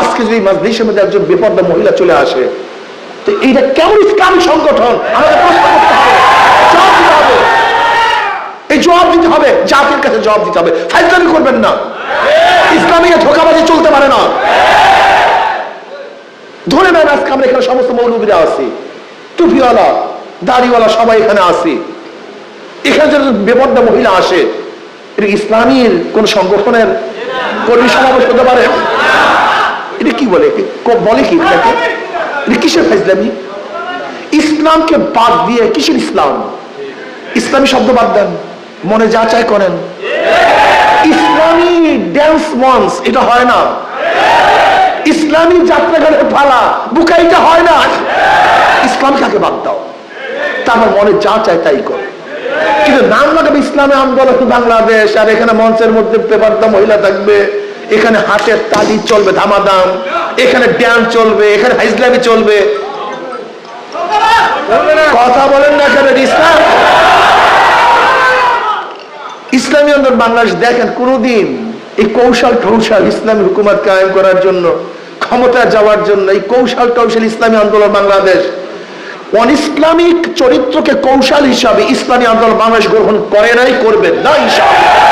আজকে যদি মাজলিসের মধ্যে একজন বেপর্দা মহিলা চলে আসে, তো এইটা কেমন ইসলামী সংগঠন? এই জবাব দিতে হবে, জাতির কাছে জবাব দিতে হবে। ফাইজলামি করবেন না। ইসলামী ধোকাবাজি চলতে পারে না। ধরে নেন আজকে আমরা এখানে সমস্ত মৌলবীরা আছি। টুপিওয়ালা, দাড়িওয়ালা সবাই এখানে আছি। এখানে যদি বেপর্দা মহিলা আসে, এটা ইসলামীর কোন সংগঠনের কর্মী সমাবেশ হতে পারে? বলে বলে কি কিসের ফাইজলামি? ইসলামকে বাদ দিয়ে কিসের ইসলাম? ইসলামী শব্দ বাদ দেন মনে যা চাই করেন। ইসলামী ড্যান্স মঞ্চ এটা হয় না। ইসলামী যাত্রাগানের ফালা বুকাইটা হয় না। ইসলাম কাকে বাদ দাও? তারপর মনে যা চায় তাই কর। কিন্তু নাম লাগাবে ইসলামী আন্দোলন বাংলাদেশ আর এখানে মঞ্চের মধ্যে পেপারদা মহিলা থাকবে। এখানে হাতের তালি চলবে, ধামাদাম। এখানে ড্যান্স চলবে, এখানে ইসলামী চলবে। কথা বলেন না কেন, ইসলাম? ইসলামী আন্দোলন বাংলাদেশ দেখেন কোনদিন এই কৌশল টৌশল ইসলামী হুকুমত কায়েম করার জন্য, ক্ষমতা যাওয়ার জন্য, এই কৌশল টৌশল ইসলামী আন্দোলন বাংলাদেশ অন ইসলামিক চরিত্রকে কৌশল হিসাবে ইসলামী আন্দোলন বাংলাদেশ গ্রহণ করে নাই, করবে না, ইনশাআল্লাহ।